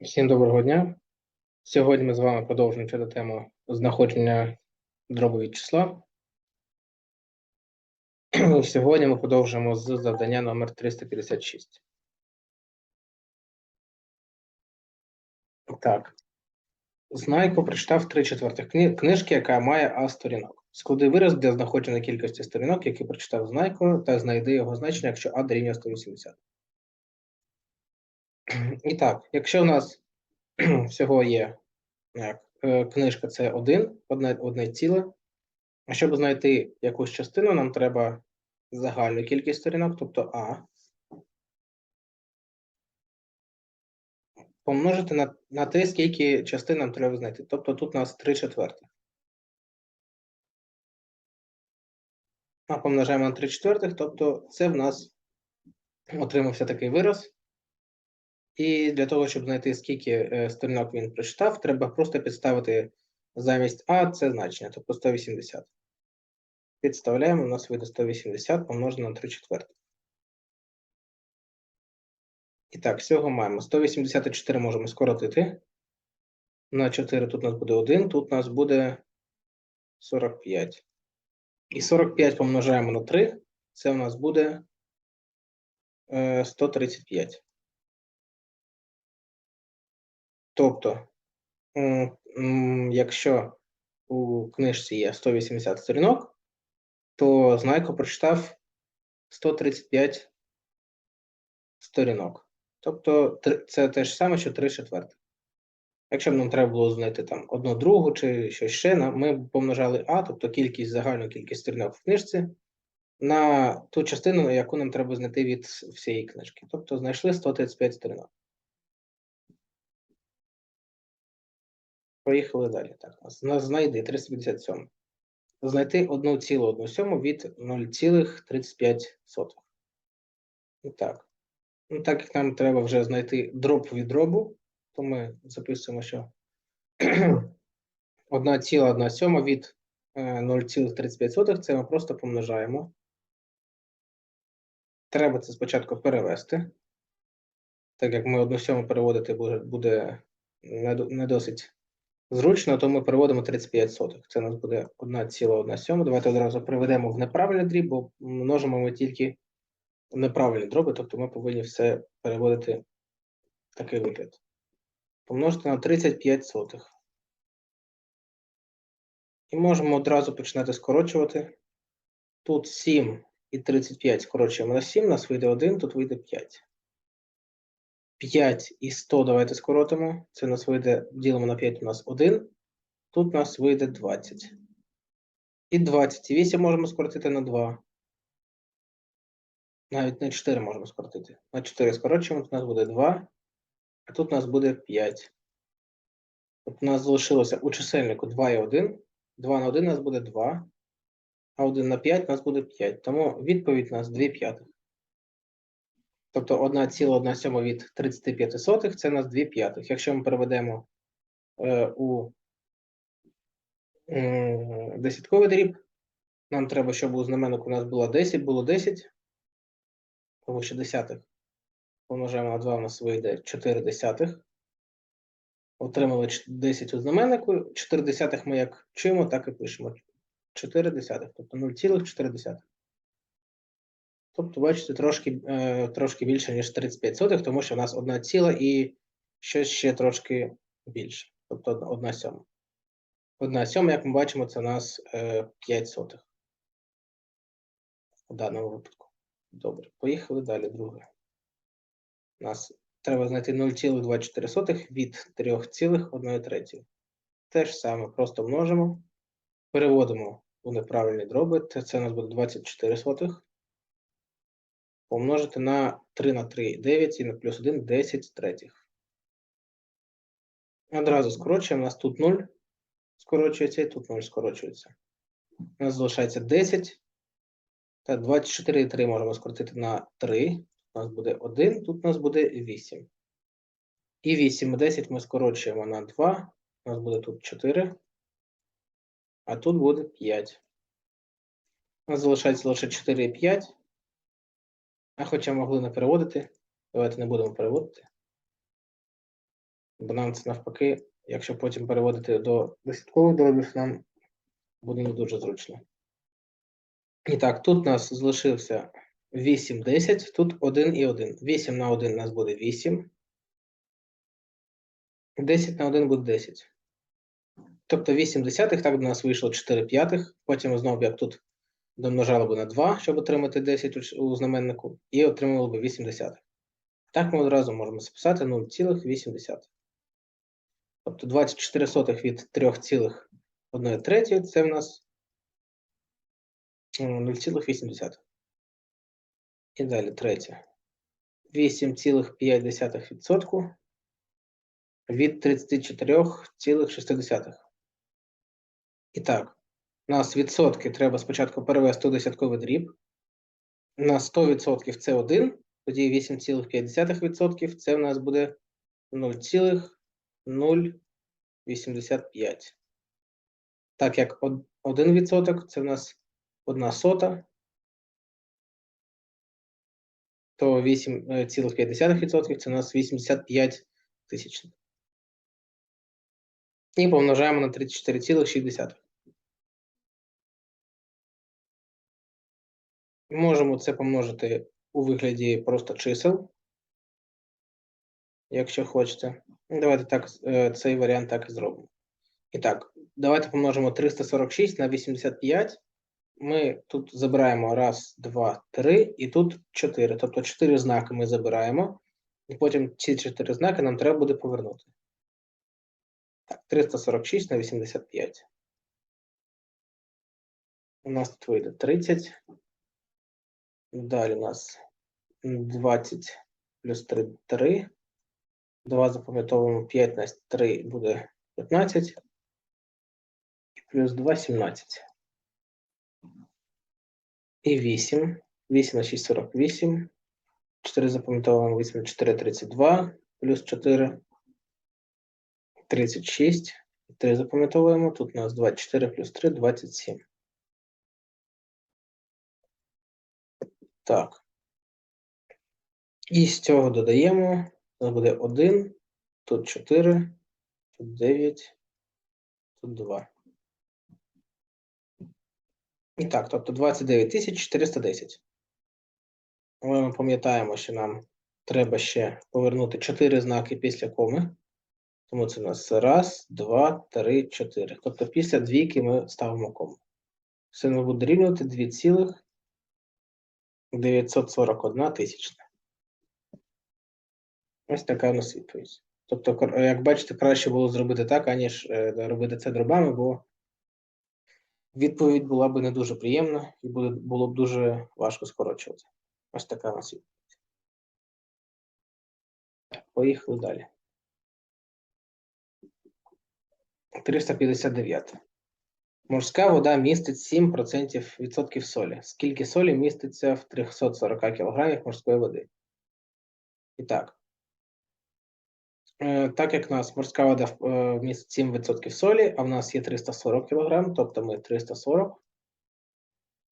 Всім доброго дня. Сьогодні ми з вами продовжуємо вчити тему знаходження дробу від числа. Сьогодні ми продовжуємо з завдання номер 356. Так. Знайко прочитав три четвертих кни- книжки, яка має А сторінок. Склади вираз для знаходження кількості сторінок, які прочитав Знайко, та знайди його значення, якщо А дорівнює 180. І так, якщо у нас всього є як, е, книжка це один, одне, одне ціле. А щоб знайти якусь частину, нам треба загальну кількість сторінок, тобто А, помножити на, на те, скільки частин нам треба знайти. Тобто тут у нас 3 четвертих. А помножаємо на 3 четвертих, тобто це в нас отримався такий вираз. І для того, щоб знайти, скільки е, сторінок він прочитав, треба просто підставити замість А це значення, тобто 180. Підставляємо, у нас вийде 180 помножено на 3 четверти. І так, всього маємо 184 можемо скоротити. На 4 тут у нас буде 1, тут у нас буде 45. І 45 помножаємо на 3, це у нас буде е, 135. Тобто, якщо у книжці є 180 сторінок, то Знайко прочитав 135 сторінок. Тобто це те ж саме, що 3 четвертих. Якщо б нам треба було знайти там одну другу чи щось ще, ми б помножали А, тобто кількість, загальну кількість сторінок в книжці, на ту частину, яку нам треба знайти від всієї книжки. Тобто знайшли 135 сторінок. Поїхали далі. Так, знайди 357. Знайти 1,1 від 0,35. І так. Ну, так як нам треба вже знайти дроб від дробу, то ми записуємо, що 1,1 від е, 0,35 це ми просто помножаємо. Треба це спочатку перевести. Так як ми 1 сьому переводити буде, не досить зручно, то ми переводимо 35 сотих. Це у нас буде 1,1 сьома. Давайте одразу приведемо в неправильний дріб, бо множимо ми тільки неправильні дроби, тобто ми повинні все переводити в такий вигляд. Помножити на 35 сотих. І можемо одразу починати скорочувати. Тут 7 і 35 скорочуємо на 7, у нас вийде 1, тут вийде 5. 5 і 100 давайте скоротимо. Це у нас вийде, ділимо на 5, у нас 1. Тут у нас вийде 20. І 20. І 8 можемо скоротити на 2. Навіть на 4 можемо скоротити. На 4 скорочуємо, тут у нас буде 2, а тут у нас буде 5. От у нас залишилося у чисельнику 2 і 1. 2 на 1 у нас буде 2, а 1 на 5 у нас буде 5. Тому відповідь у нас 2 п'ятих. Тобто 1,1 від 35 сотих це у нас 2 п'ятих. Якщо ми переведемо е, у м, десятковий дріб, нам треба, щоб у знаменнику у нас було 10, було 10, тому що десятих помножаємо на 2, у нас вийде 4 десятих. Отримали 10 у знаменнику, 4 десятих ми як чуємо, так і пишемо. 4 десятих, тобто 0,4. Тобто, бачите, трошки, е, трошки більше, ніж 35 сотих, тому що в нас одна ціла і щось ще трошки більше. Тобто одна- сьома. Одна сьома, як ми бачимо, це у нас е, 5 сотих. У даному випадку. Добре, поїхали далі. Друге. У нас треба знайти 0,24 від 3,1. Те ж саме, просто множимо, переводимо у неправильні дроби. Це у нас буде 24 сотих. Помножити на 3 на 3 9 і на плюс 1 10 третіх. Одразу скорочуємо. У нас тут 0 скорочується і тут 0 скорочується. У нас залишається 10. Та 24 і 3 можемо скоротити на 3. У нас буде 1, тут у нас буде 8. І 8 і 10 ми скорочуємо на 2. У нас буде тут 4. А тут буде 5. У нас залишається лише 4 і 5. А хоча могли не переводити. Давайте не будемо переводити. Бо нам це навпаки, якщо потім переводити до десяткових дробів, нам буде не дуже зручно. І так, тут у нас залишився 8, 10, тут 1 і 1. 8 на 1 у нас буде 8. 10 на 1 буде 10. Тобто 8 десятих, так до нас вийшло 4 п'ятих. Потім знову як тут домножали би на 2, щоб отримати 10 у знаменнику, і отримали би 8 десятих. Так ми одразу можемо записати 0,8. Тобто 24 сотих від 3,1 третьої це в нас 0,8. І далі третє. 8,5% від 34,6. І так, у нас відсотки треба спочатку перевести у десятковий дріб. На 100% це 1, тоді 8,5% це в нас буде 0,085. Так як 1% це в нас 1 сота, то 8,5% це у нас 85 тисячних. І помножаємо на 34,6. Можемо це помножити у вигляді просто чисел, якщо хочете. Давайте так, е, цей варіант так і зробимо. І так, давайте помножимо 346 на 85. Ми тут забираємо раз, два, три, і тут 4. Тобто 4 знаки ми забираємо, і потім ці 4 знаки нам треба буде повернути. Так, 346 на 85. У нас тут вийде 30. Далі у нас 20 плюс 3 – 3. 2 запам'ятовуємо 5 на 3 буде 15. І плюс 2 – 17. І 8. 8 на 6 – 48. 4 запам'ятовуємо 8 на 4 – 32. Плюс 4 – 36. 3 запам'ятовуємо. Тут у нас 24 плюс 3 – 27. Так. І з цього додаємо. Нас буде 1, тут 4, тут 9, тут 2. І так, тобто 29 410. Ми пам'ятаємо, що нам треба ще повернути 4 знаки після коми. Тому це у нас раз, два, три, чотири. Тобто після двійки ми ставимо кому. Це не буде рівнювати 2 цілих 941 тисячна. Ось така у нас відповідь. Тобто, як бачите, краще було зробити так, аніж е, робити це дробами, бо відповідь була б не дуже приємна і було б дуже важко скорочувати. Ось така у нас відповідь. Поїхали далі. 359. Морська вода містить 7% відсотків солі. Скільки солі міститься в 340 кг морської води? І так. Е, Так як у нас морська вода е, містить 7% солі, а в нас є 340 кг, тобто ми 340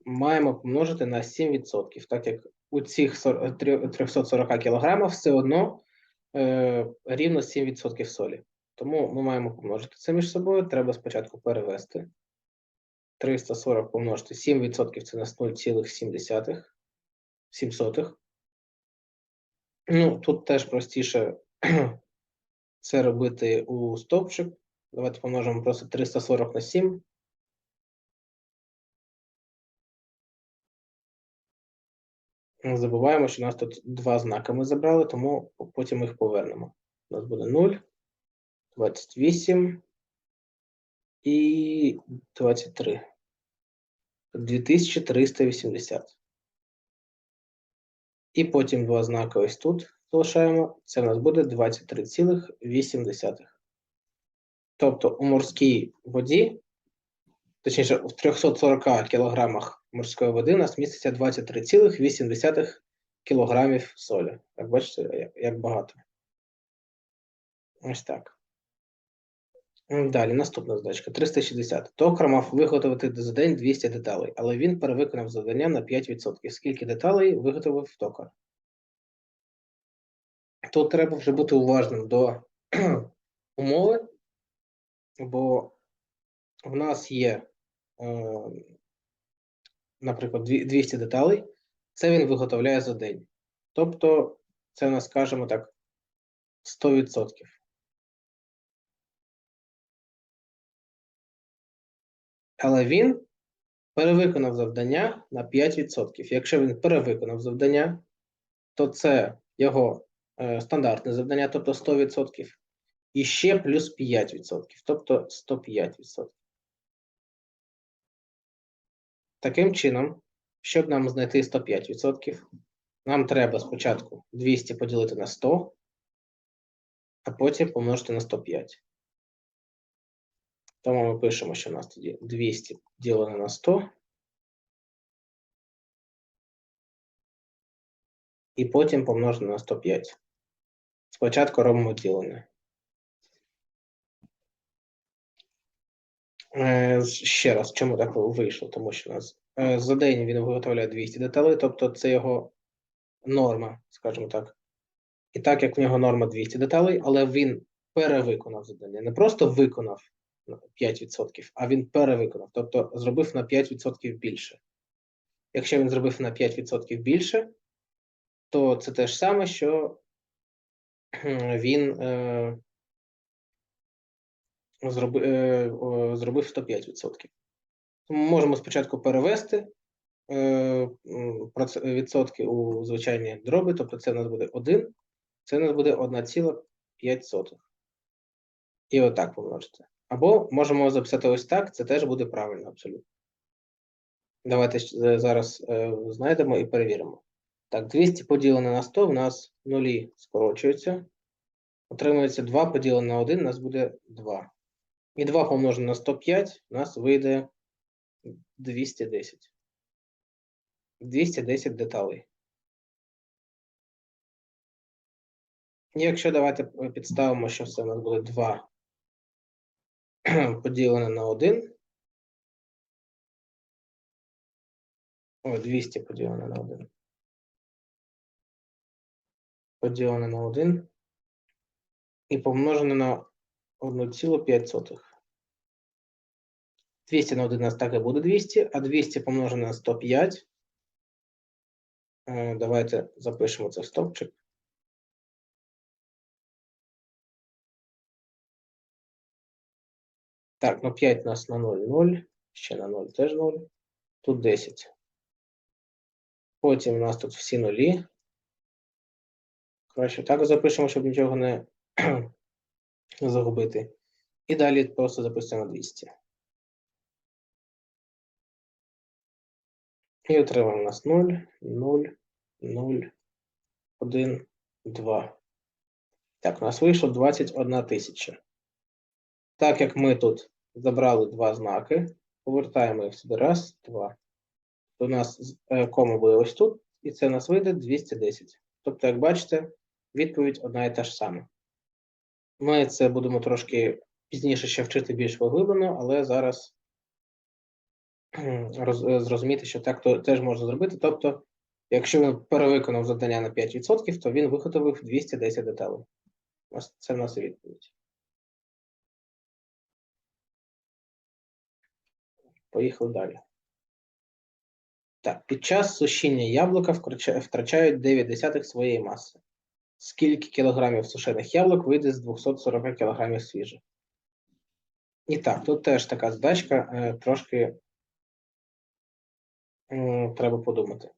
маємо помножити на 7%, так як у цих 340 кг все одно е, рівно 7% солі. Тому ми маємо помножити це між собою. Треба спочатку перевести. 340 помножити 7% це нас 0,7. 7. Ну, тут теж простіше це робити у стовпчик. Давайте помножимо просто 340 на 7. Не забуваємо, що у нас тут два знаки ми забрали, тому потім їх повернемо. У нас буде 0, 28 і 23. 2380. І потім два знаки ось тут залишаємо. Це у нас буде 23,8. Тобто у морській воді, точніше, в 340 кілограмах морської води у нас міститься 23,8 кілограмів солі. Як бачите, як багато. Ось так. Далі, наступна задачка. 360. Токар мав виготовити за день 200 деталей, але він перевиконав завдання на 5%. Скільки деталей виготовив токар? Тут треба вже бути уважним до умови, бо в нас є, е, наприклад, 200 деталей, це він виготовляє за день. Тобто, це у нас, скажімо так, 100%. Але він перевиконав завдання на 5%. Якщо він перевиконав завдання, то це його е, стандартне завдання, тобто 100%, і ще плюс 5%, тобто 105%. Таким чином, щоб нам знайти 105%, нам треба спочатку 200 поділити на 100, а потім помножити на 105. Тому ми пишемо, що у нас тоді 200 ділене на 100. І потім помножити на 105. Спочатку робимо ділене. Е, Ще раз, чому так вийшло? Тому що у нас е, за день він виготовляє 200 деталей, тобто це його норма, скажімо так. І так як в нього норма 200 деталей, але він перевиконав завдання. Не просто виконав на 5%, а він перевиконав, тобто зробив на 5% більше. Якщо він зробив на 5% більше, то це те ж саме, що він е, зроби, е, зробив 105%. Тому можемо спочатку перевести е, відсотки у звичайні дроби, тобто це у нас буде 1, це у нас буде 1,5. І отак помножити. Або можемо записати ось так, це теж буде правильно абсолютно. Давайте е, зараз е, знайдемо і перевіримо. Так, 200 поділене на 100 в нас нулі скорочуються. Отримується 2 поділене на 1, у нас буде 2. І 2 помножене на 105 у нас вийде 210. 210 деталей. Якщо давайте е, підставимо, що це у нас буде 2 поділене на 1. Ой, 200 поділене на 1. Поділене на 1. І помножене на 1,5. 200 на 1 у нас так і буде 200, а 200 помножене на 105. Е, Давайте запишемо це в стопчик. Так, ну 5 у нас на 0, 0. Ще на 0 теж 0. Тут 10. Потім у нас тут всі нулі. Краще так запишемо, щоб нічого не загубити. І далі просто записуємо 200. І отримаємо у нас 0, 0, 0, 1, 2. Так, у нас вийшло 21 тисяча. Так як ми тут забрали два знаки, повертаємо їх сюди. Раз, два. У нас е, кома буде ось тут, і це у нас вийде 210. Тобто, як бачите, відповідь одна і та ж сама. Ми це будемо трошки пізніше ще вчити більш поглиблено, але зараз е, зрозуміти, що так то теж можна зробити. Тобто, якщо він перевиконав завдання на 5%, то він виготовив 210 деталей. Ось це в нас відповідь. Поїхали далі. Так, під час сушіння яблука втрачають 9 десятих своєї маси. Скільки кілограмів сушених яблук вийде з 240 кілограмів свіжих? І так, тут теж така задачка, е, трошки треба подумати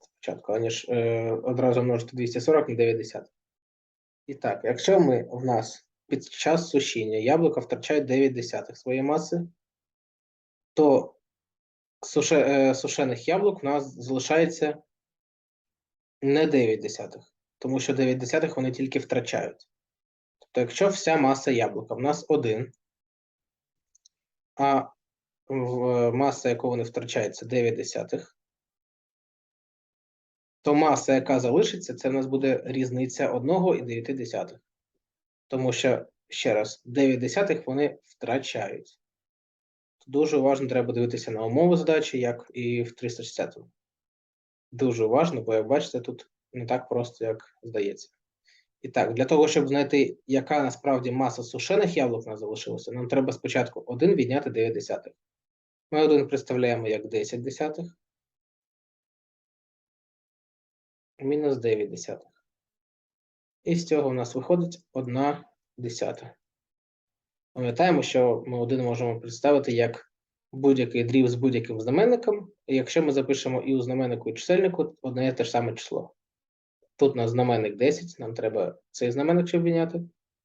спочатку, аніж е, одразу множити 240 на 9 десятих. І так, якщо ми в нас під час сушіння яблука втрачають 9 десятих своєї маси, то суше, е, сушених яблук в нас залишається не 9 десятих, тому що 9 десятих вони тільки втрачають. Тобто, якщо вся маса яблука в нас 1, а в- маса, яку вони втрачають, це 9 десятих, то маса, яка залишиться, це в нас буде різниця 1 і 9 десятих. Тому що, ще раз, 9 десятих вони втрачають. Дуже уважно треба дивитися на умови задачі, як і в 360. Дуже уважно, бо як бачите, тут не так просто, як здається. І так, для того, щоб знайти, яка насправді маса сушених яблук нас залишилося, нам треба спочатку 1 відняти 9 десятих. Ми 1 представляємо як 10 десятих. Мінус 9 десятих. І з цього у нас виходить 1 десята. Пам'ятаємо, що ми 1 можемо представити як будь-який дріб з будь-яким знаменником. І якщо ми запишемо і у знаменнику, і чисельнику одне і те ж саме число. Тут у нас знаменник 10, нам треба цей знаменник щоб відняти.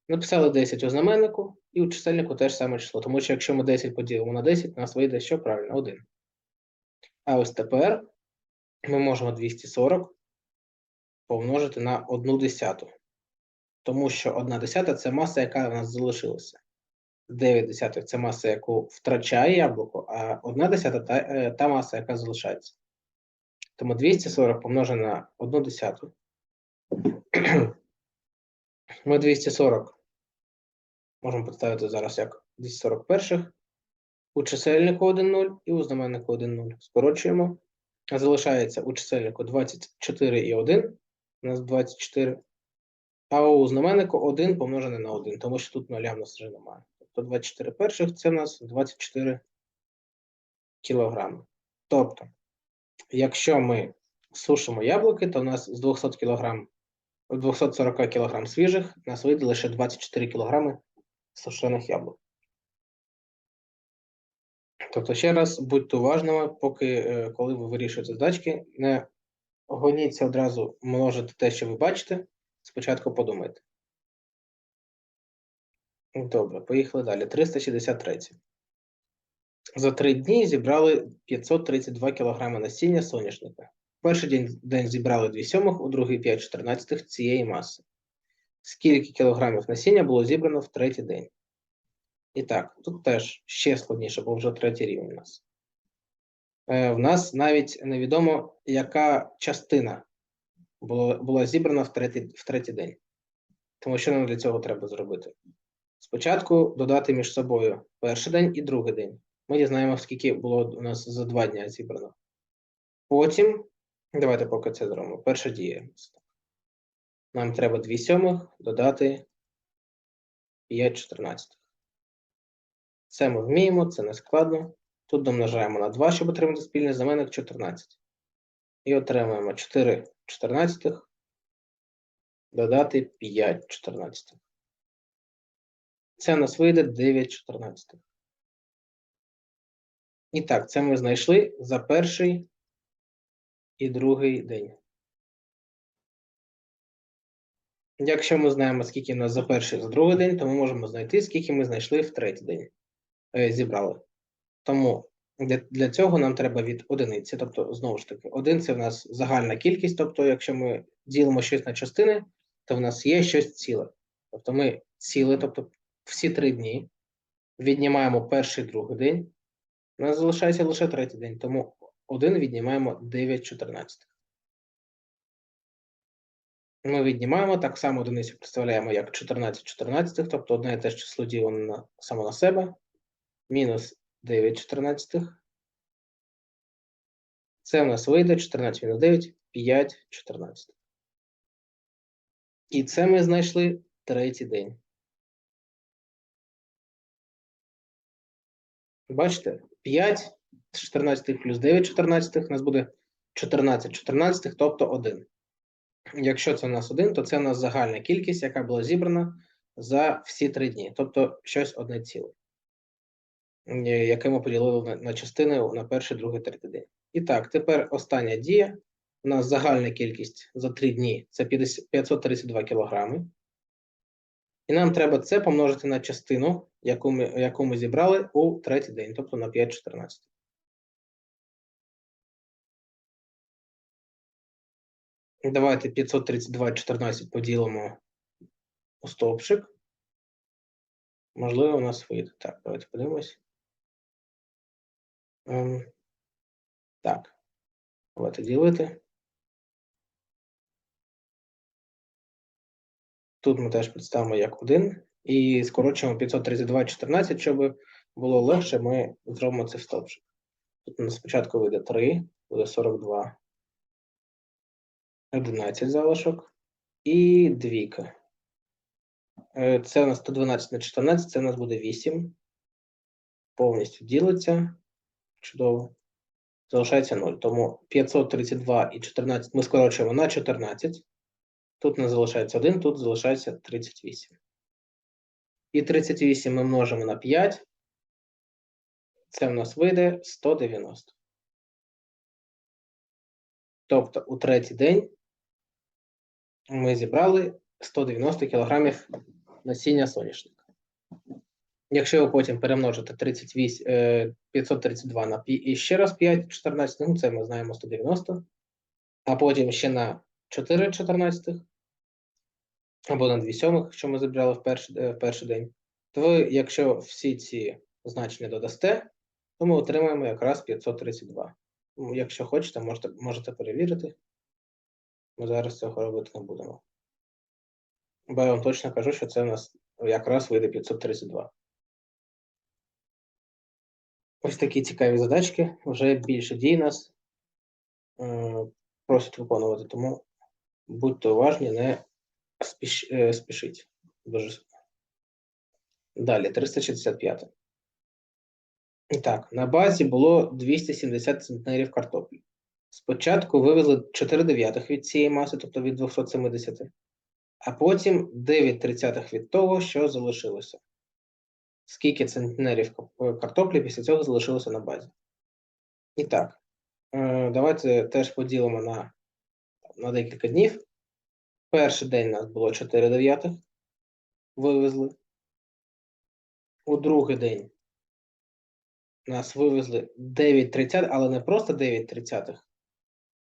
Написали 10 у знаменнику, і у чисельнику теж саме число. Тому що якщо ми 10 поділимо на 10, у нас вийде що правильно? 1. А ось тепер ми можемо 240 помножити на 1 десяту. Тому що 1 десята це маса, яка у нас залишилася. 9 десятих це маса, яку втрачає яблуко, а 1 десята та, е, та маса, яка залишається. Тому 240 помножено на 1 десяту. Ми 240 можемо представити зараз як 241 у чисельнику 1,0 і у знаменнику 1,0. Скорочуємо. Залишається у чисельнику 24 і 1. У нас 24. А у знаменнику 1 помножене на 1, тому що тут нуля в нас вже немає. Тобто 24 перших це у нас 24 кілограми. Тобто, якщо ми сушимо яблуки, то у нас з 200 кг 240 кг свіжих, у нас вийде лише 24 кг сушених яблук. Тобто, ще раз будьте уважними, поки е, коли ви вирішуєте задачки, не гоніться одразу множити те, що ви бачите. Спочатку подумайте. Добре, поїхали далі. 363. За три дні зібрали 532 кг насіння соняшника. Перший день, день зібрали 2 сьомих, у другий 5 чотирнадцятих цієї маси. Скільки кілограмів насіння було зібрано в третій день? І так, тут теж ще складніше, бо вже третій рівень у нас. Е, в нас навіть невідомо, яка частина була, була зібрана в третій, в третій день. Тому що нам для цього треба зробити? Спочатку додати між собою перший день і другий день. Ми дізнаємося, скільки було у нас за два дні зібрано. Потім, давайте поки це зробимо. Перша дія. Нам треба 2 сьомих додати 5 чотирнадцятих. Це ми вміємо, це не складно. Тут домножаємо на 2, щоб отримати спільний знаменник 14. І отримаємо 4 чотирнадцятих додати 5 чотирнадцятих. Це у нас вийде 9 чотирнадцятих. І так, це ми знайшли за перший і другий день. Якщо ми знаємо, скільки у нас за перший і за другий день, то ми можемо знайти, скільки ми знайшли в третій день. Е, зібрали. Тому для, для цього нам треба від одиниці, тобто, знову ж таки, один це в нас загальна кількість, тобто, якщо ми ділимо щось на частини, то в нас є щось ціле. Тобто ми ціле, тобто всі три дні віднімаємо перший другий день, у нас залишається лише третій день, тому один віднімаємо 9 чотирнадцятих. Ми віднімаємо так само одиницю представляємо як 14 чотирнадцятих, тобто одне і те ж число ділено само на себе, мінус 9 чотирнадцятих. Це у нас вийде 14 мінус 9, 5 чотирнадцятих. І це ми знайшли третій день. Бачите, 5 14 плюс 9 14 у нас буде 14 14, тобто 1. Якщо це у нас 1, то це у нас загальна кількість, яка була зібрана за всі три дні, тобто щось одне ціле, яке ми поділили на частини на перший, другий, третій день. І так, тепер остання дія. У нас загальна кількість за 3 дні це 532 кілограми. І нам треба це помножити на частину, яку ми, яку ми зібрали у третій день, тобто на 5,14. Давайте 532,14 поділимо у стовпчик. Можливо, у нас вийде. Так, давайте подивимось. Ем, так, давайте ділити. Тут ми теж представимо як 1 і скорочуємо 532,14, щоб було легше, ми зробимо це в стовпчик. Тут спочатку вийде 3, буде 42, 11 залишок і двійка. Е, Це у нас 112 на 14, це у нас буде 8. Повністю ділиться. Чудово. Залишається 0. Тому 532 і 14 ми скорочуємо на 14. Тут нас залишається 1, тут залишається 38. І 38 ми множимо на 5. Це в нас вийде 190. Тобто у третій день ми зібрали 190 кг насіння соняшника. Якщо ви потім перемножите 38, е, 532 на і ще раз 5, 14, ну це ми знаємо 190, а потім ще на 4 14 або на 2 сьомих, що ми зібрали в перший, е, в перший день, то ви, якщо всі ці значення додасте, то ми отримаємо якраз 532. Ну, Якщо хочете, можете, можете перевірити. Ми зараз цього робити не будемо. Бо я вам точно кажу, що це у нас якраз вийде 532. Ось такі цікаві задачки. Вже більше дій нас е, просять виконувати, тому будьте уважні, не спіш, е, спішіть. Дуже. Далі, 365. І Так, на базі було 270 центнерів картоплі. Спочатку вивезли 4 дев'ятих від цієї маси, тобто від 270, а потім 9 тридцятих від того, що залишилося. Скільки центнерів картоплі після цього залишилося на базі? І так, е, давайте теж поділимо на, на декілька днів. Перший день нас було 4 дев'ятих, вивезли. У другий день нас вивезли 9 тридцятих, але не просто 9 тридцятих,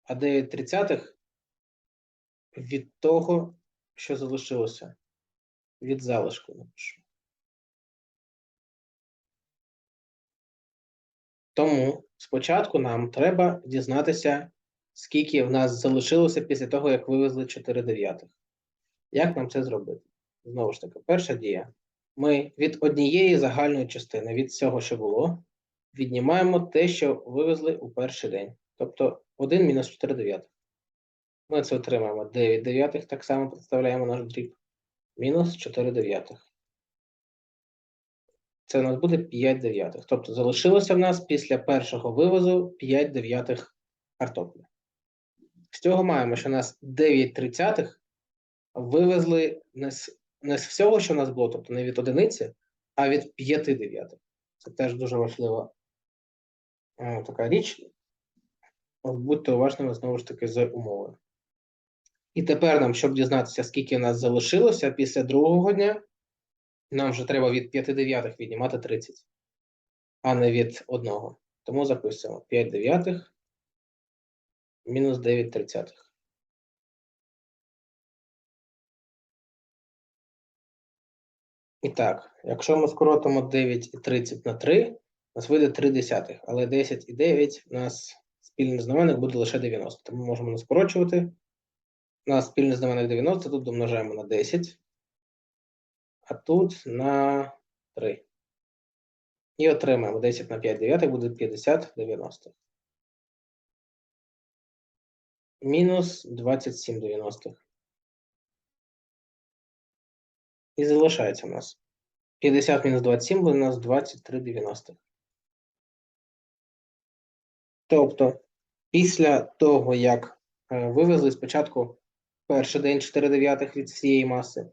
а 9 тридцятих від того, що залишилося. Від залишку напишу. Тому спочатку нам треба дізнатися, скільки в нас залишилося після того, як вивезли 4 дев'ятих. Як нам це зробити? Знову ж таки, перша дія. Ми від однієї загальної частини, від всього, що було, віднімаємо те, що вивезли у перший день. Тобто 1 мінус 4 дев'ятих. Ми це отримаємо 9 дев'ятих, так само представляємо наш дріб. Мінус 4 дев'ятих. Це у нас буде 5 дев'ятих. Тобто залишилося в нас після першого вивозу 5 дев'ятих картоплі. З цього маємо, що нас 9 тридцятих вивезли не з, не з всього, що у нас було, тобто не від одиниці, а від 5 дев'ятих. Це теж дуже важлива е, така річ. Будьте уважними знову ж таки з умовою. І тепер нам, щоб дізнатися, скільки в нас залишилося після другого дня, нам вже треба від 5 дев'ятих віднімати 30, а не від одного. Тому записуємо 5 дев'ятих мінус 9 тридцятих. І так, якщо ми скоротимо 9 і 30 на 3, у нас вийде 3 десятих, але 10 і 9 у нас спільний знаменник буде лише 90. Тому можемо не скорочувати. У нас спільний знаменник 90, тут домножаємо на 10, а тут на 3. І отримаємо 10 на 5 дев'ятих буде 50 90. Мінус 27 90. І залишається у нас 50 мінус 27 буде у нас 23 90. Тобто, після того, як е, вивезли спочатку перший день 4 дев'ятих від всієї маси,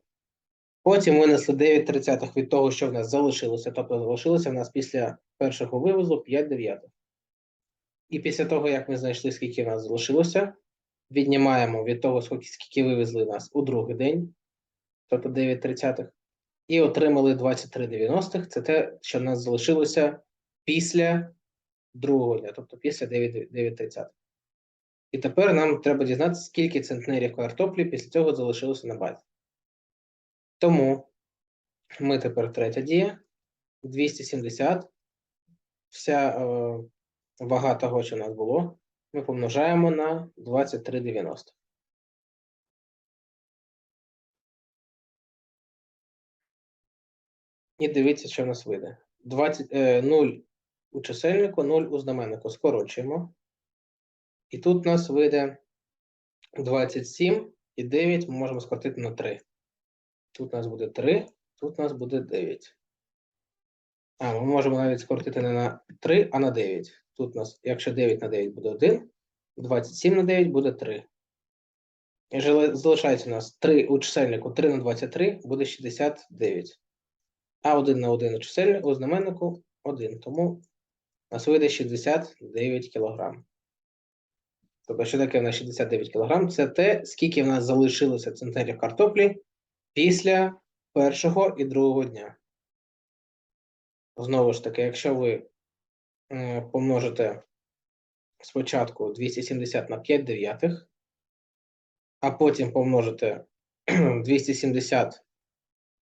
потім винесли 9 тридцятих від того, що в нас залишилося, тобто залишилося в нас після першого вивозу 5 дев'ятих. І після того, як ми знайшли, скільки в нас залишилося, віднімаємо від того, скільки, вивезли нас у другий день, тобто 9 тридцятих, і отримали 23 дев'яностих. Це те, що в нас залишилося після другого дня, тобто після 9, 9. І тепер нам треба дізнатися, скільки центнерів картоплі після цього залишилося на базі. Тому ми тепер третя дія. 270. Вся е, вага того, що у нас було, ми помножаємо на 23,90. І дивіться, що в нас вийде. 20, е, 0 у чисельнику, 0 у знаменнику. Скорочуємо. І тут у нас вийде 27 і 9 ми можемо скоротити на 3. Тут у нас буде 3, тут у нас буде 9. А, ми можемо навіть скоротити не на 3, а на 9. Тут у нас, якщо 9 на 9 буде 1, 27 на 9 буде 3. І жали- залишається у нас 3 у чисельнику 3 на 23 буде 69. А 1 на 1 у чисельнику у знаменнику 1. Тому у нас вийде 69 кг. Тобто, що таке в нас 69 кг? Це те, скільки в нас залишилося центнерів картоплі після першого і другого дня. Знову ж таки, якщо ви е, помножите спочатку 270 на 5 дев'ятих, а потім помножите 270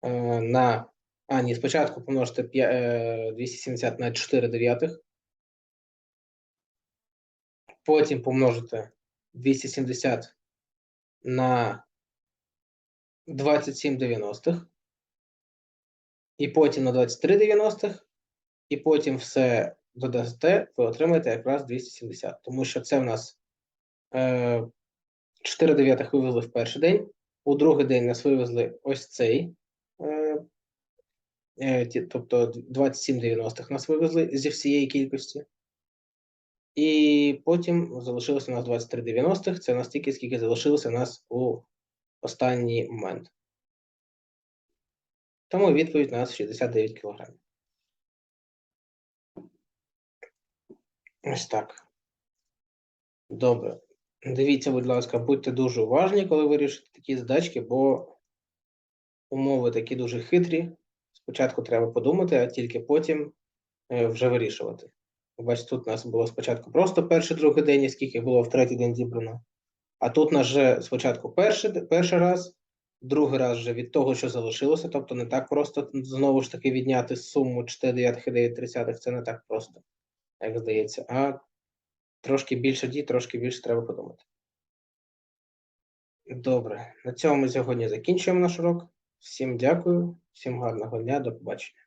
е, на. А, ні, спочатку помножите п'я- е, 270 на 4 дев'ятих, потім помножите 270 на 27 дев'яностих, і потім на 23 дев'яностих, і потім все додасте, ви отримаєте якраз 270. Тому що це в нас е, 4 дев'ятих вивезли в перший день, у другий день нас вивезли ось цей. Е, е, тобто 27 дев'яностих нас вивезли зі всієї кількості. І потім залишилося у нас 23 дев'яностих. Це настільки, скільки залишилося у нас у останній момент. Тому відповідь у нас 69 кг. Ось так. Добре. Дивіться, будь ласка, будьте дуже уважні, коли вирішите такі задачки, бо умови такі дуже хитрі. Спочатку треба подумати, а тільки потім е, вже вирішувати. Бачите, тут у нас було спочатку просто перший, другий день, і скільки було в третій день зібрано. А тут у нас вже спочатку перший, перший раз, другий раз вже від того, що залишилося. Тобто не так просто знову ж таки відняти суму 4 дев'ятих і 9 тридцятих. Це не так просто, як здається. А трошки більше дій, трошки більше треба подумати. Добре, на цьому ми сьогодні закінчуємо наш урок. Всім дякую, всім гарного дня, до побачення.